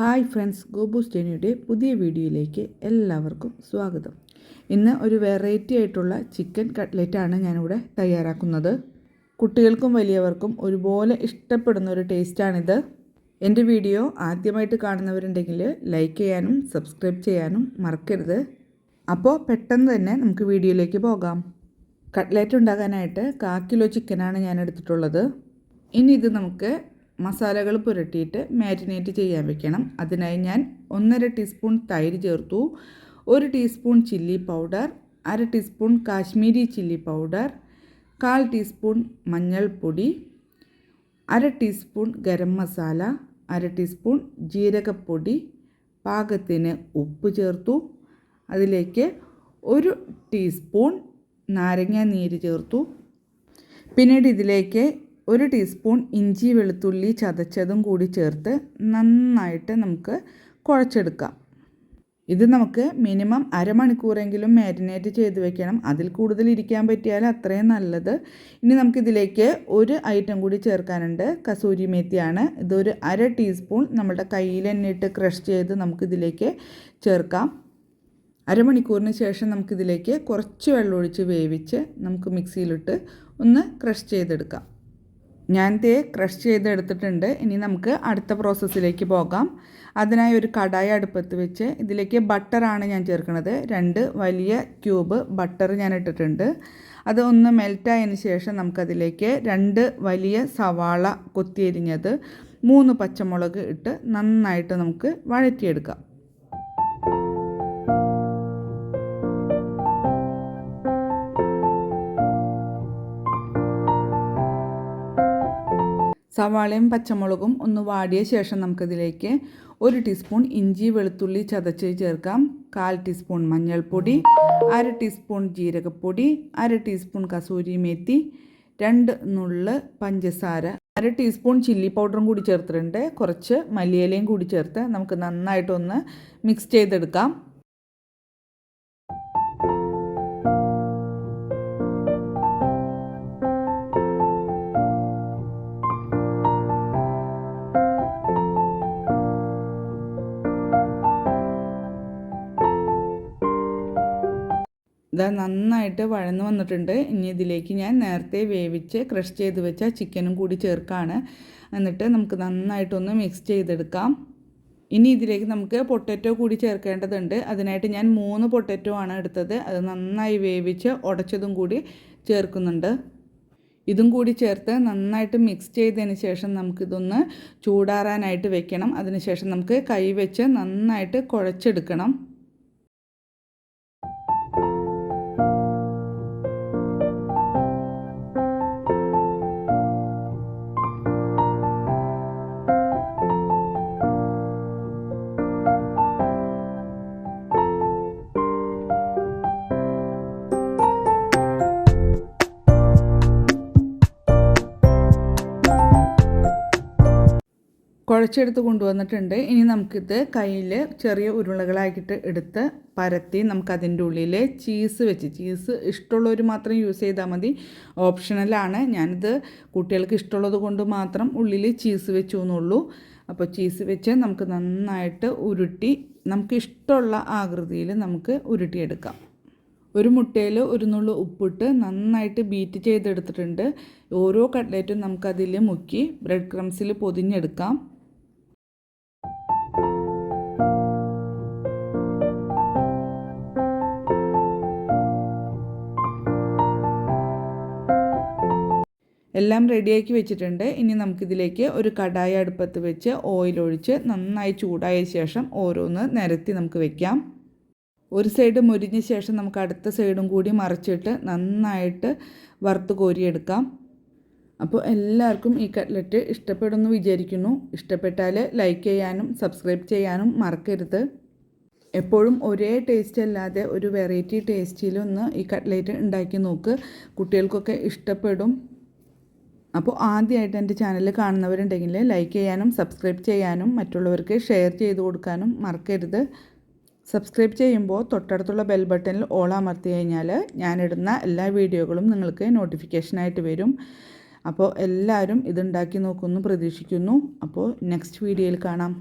Hi friends Gopu സ്റ്റേനിയുടെ പുതിയ വീഡിയോയിലേക്ക് എല്ലാവർക്കും സ്വാഗതം. ഇന്ന് ഒരു വെറൈറ്റി ആയിട്ടുള്ള ചിക്കൻ കട്ട്ലറ്റാണ് ഞാനിവിടെ തയ്യാറാക്കുന്നത്. കുട്ടികൾക്കും വലിയവർക്കും ഒരുപോലെ ഇഷ്ടപ്പെടുന്ന ഒരു ടേസ്റ്റാണിത്. എന്റെ വീഡിയോ ആദ്യമായിട്ട് കാണുന്നവരുണ്ടെങ്കിൽ ലൈക്ക് ചെയ്യാനും സബ്സ്ക്രൈബ് ചെയ്യാനും മറക്കരുത്. അപ്പോൾ പെട്ടെന്ന് തന്നെ നമുക്ക് വീഡിയോയിലേക്ക് പോകാം. കട്ട്ലറ്റ് ഉണ്ടാക്കാനായിട്ട് കാ കിലോ ചിക്കനാണ് ഞാൻ എടുത്തിട്ടുള്ളത്. ഇനി ഇത് നമുക്ക് മസാലകൾ പുരട്ടിയിട്ട് മാരിനേറ്റ് ചെയ്യാൻ വെക്കണം. അതിനായി ഞാൻ ഒന്നര ടീസ്പൂൺ തൈര് ചേർത്തു. ഒരു ടീസ്പൂൺ ചില്ലി പൗഡർ അര ടീസ്പൂൺ കാശ്മീരി ചില്ലി പൗഡർ കാൽ ടീസ്പൂൺ മഞ്ഞൾപ്പൊടി അര ടീസ്പൂൺ ഗരം മസാല അര ടീസ്പൂൺ ജീരകപ്പൊടി പാകത്തിന് ഉപ്പ് ചേർത്തു. അതിലേക്ക് ഒരു ടീസ്പൂൺ നാരങ്ങ നീര് ചേർത്തു. പിന്നീട് ഇതിലേക്ക് ഒരു ടീസ്പൂൺ ഇഞ്ചി വെളുത്തുള്ളി ചതച്ചതും കൂടി ചേർത്ത് നന്നായിട്ട് നമുക്ക് കുഴച്ചെടുക്കാം. ഇത് നമുക്ക് മിനിമം അരമണിക്കൂറെങ്കിലും മാരിനേറ്റ് ചെയ്ത് വെക്കണം. അതിൽ കൂടുതൽ ഇരിക്കാൻ പറ്റിയാൽ അത്രയും നല്ലത്. ഇനി നമുക്കിതിലേക്ക് ഒരു ഐറ്റം കൂടി ചേർക്കാനുണ്ട്. കസൂരി മേത്തിയാണ്. ഇതൊരു അര ടീസ്പൂൺ നമ്മുടെ കയ്യിൽ തന്നെ ഇട്ട് ക്രഷ് ചെയ്ത് നമുക്കിതിലേക്ക് ചേർക്കാം. അരമണിക്കൂറിന് ശേഷം നമുക്കിതിലേക്ക് കുറച്ച് വെള്ളമൊഴിച്ച് വേവിച്ച് നമുക്ക് മിക്സിയിലിട്ട് ഒന്ന് ക്രഷ് ചെയ്തെടുക്കാം. ഞാൻ തേ ക്രഷ് ചെയ്തെടുത്തിട്ടുണ്ട്. ഇനി നമുക്ക് അടുത്ത പ്രോസസ്സിലേക്ക് പോകാം. അതിനായി ഒരു കടായി അടുപ്പത്ത് വെച്ച് ഇതിലേക്ക് ബട്ടറാണ് ഞാൻ ചേർക്കുന്നത്. രണ്ട് വലിയ ക്യൂബ് ബട്ടർ ഞാൻ ഇട്ടിട്ടുണ്ട്. അത് ഒന്ന് മെൽറ്റായതിന് ശേഷം നമുക്കതിലേക്ക് രണ്ട് വലിയ സവാള കൊത്തിയരിഞ്ഞത് മൂന്ന് പച്ചമുളക് ഇട്ട് നന്നായിട്ട് നമുക്ക് വഴറ്റിയെടുക്കാം. സവാളയും പച്ചമുളകും ഒന്ന് വാടിയ ശേഷം നമുക്കതിലേക്ക് ഒരു ടീസ്പൂൺ ഇഞ്ചി വെളുത്തുള്ളി ചതച്ച് ചേർക്കാം. കാൽ ടീസ്പൂൺ മഞ്ഞൾപ്പൊടി അര ടീസ്പൂൺ ജീരകപ്പൊടി അര ടീസ്പൂൺ കസൂരി മേത്തി രണ്ട് നുള്ള് പഞ്ചസാര അര ടീസ്പൂൺ ചില്ലി പൗഡറും കൂടി ചേർത്തിട്ടുണ്ട്. കുറച്ച് മല്ലിയിലയും കൂടി ചേർത്ത് നമുക്ക് നന്നായിട്ടൊന്ന് മിക്സ് ചെയ്തെടുക്കാം. ഇതാ നന്നായിട്ട് വഴന്ന് വന്നിട്ടുണ്ട്. ഇനി ഇതിലേക്ക് ഞാൻ നേരത്തെ വേവിച്ച് ക്രഷ് ചെയ്ത് വെച്ച ചിക്കനും കൂടി ചേർക്കാണ്. എന്നിട്ട് നമുക്ക് നന്നായിട്ടൊന്ന് മിക്സ് ചെയ്തെടുക്കാം. ഇനി ഇതിലേക്ക് നമുക്ക് പൊട്ടറ്റോ കൂടി ചേർക്കേണ്ടതുണ്ട്. അതിനായിട്ട് ഞാൻ മൂന്ന് പൊട്ടറ്റോ ആണ് എടുത്തത്. അത് നന്നായി വേവിച്ച് ഉടച്ചതും കൂടി ചേർക്കുന്നുണ്ട്. ഇതും കൂടി ചേർത്ത് നന്നായിട്ട് മിക്സ് ചെയ്തതിന് ശേഷം നമുക്കിതൊന്ന് ചൂടാറാനായിട്ട് വെക്കണം. അതിനുശേഷം നമുക്ക് കൈ വെച്ച് നന്നായിട്ട് കുഴച്ചെടുക്കണം. കുഴച്ചെടുത്ത് കൊണ്ടുവന്നിട്ടുണ്ട്. ഇനി നമുക്കിത് കയ്യിൽ ചെറിയ ഉരുളകളാക്കിയിട്ട് എടുത്ത് പരത്തി നമുക്കതിന്റെ ഉള്ളിൽ ചീസ് വെച്ച് ചീസ് ഇഷ്ടമുള്ളവർ മാത്രം യൂസ് ചെയ്താൽ മതി. ഓപ്ഷണലാണ് ഞാനിത് കുട്ടികൾക്ക് ഇഷ്ടമുള്ളത് കൊണ്ട് മാത്രം ഉള്ളിൽ ചീസ് വെച്ചു എന്നുള്ളൂ അപ്പോൾ ചീസ് വെച്ച് നമുക്ക് നന്നായിട്ട് ഉരുട്ടി നമുക്ക് ഇഷ്ടമുള്ള ആകൃതിയിൽ നമുക്ക് ഉരുട്ടിയെടുക്കാം. ഒരു മുട്ടയിൽ ഒരു നുള്ളു ഉപ്പിട്ട് നന്നായിട്ട് ബീറ്റ് ചെയ്തെടുത്തിട്ടുണ്ട്. ഓരോ കട്ട്ലേറ്റും നമുക്കതിൽ മുക്കി ബ്രെഡ് ക്രംസിൽ പൊതിഞ്ഞെടുക്കാം. എല്ലാം റെഡിയാക്കി വെച്ചിട്ടുണ്ട്. ഇനി നമുക്കിതിലേക്ക് ഒരു കടായ അടുപ്പത്ത് വെച്ച് ഓയിൽ ഒഴിച്ച് നന്നായി ചൂടായ ശേഷം ഓരോന്ന് നിരത്തി നമുക്ക് വെക്കാം. ഒരു സൈഡ് മുരിഞ്ഞ ശേഷം നമുക്ക് അടുത്ത സൈഡും കൂടി മറിച്ചിട്ട് നന്നായിട്ട് വറുത്ത് കോരിയെടുക്കാം. അപ്പോൾ എല്ലാവർക്കും ഈ കട്ട്ലറ്റ് ഇഷ്ടപ്പെടുമെന്ന് വിചാരിക്കുന്നു. ഇഷ്ടപ്പെട്ടാൽ ലൈക്ക് ചെയ്യാനും സബ്സ്ക്രൈബ് ചെയ്യാനും മറക്കരുത്. എപ്പോഴും ഒരേ ടേസ്റ്റ് അല്ലാതെ ഒരു വെറൈറ്റി ടേസ്റ്റിലൊന്ന് ഈ കട്ട്ലേറ്റ് ഉണ്ടാക്കി നോക്ക്. കുട്ടികൾക്കൊക്കെ ഇഷ്ടപ്പെടും. അപ്പോൾ ആദ്യമായിട്ട് എന്റെ ചാനൽ കാണുന്നവരുണ്ടെങ്കിൽ ലൈക്ക് ചെയ്യാനും സബ്സ്ക്രൈബ് ചെയ്യാനും മറ്റുള്ളവർക്ക് ഷെയർ ചെയ്ത് കൊടുക്കാനും മറക്കരുത്. സബ്സ്ക്രൈബ് ചെയ്യുമ്പോൾ തൊട്ടടുത്തുള്ള ബെൽ ബട്ടണിൽ ഓൾ അമർത്തി കഴിഞ്ഞാൽ ഞാനിടുന്ന എല്ലാ വീഡിയോകളും നിങ്ങൾക്ക് നോട്ടിഫിക്കേഷനായിട്ട് വരും. അപ്പോൾ എല്ലാവരും ഇതുണ്ടാക്കി നോക്കുമെന്ന് പ്രതീക്ഷിക്കുന്നു. അപ്പോൾ നെക്സ്റ്റ് വീഡിയോയിൽ കാണാം.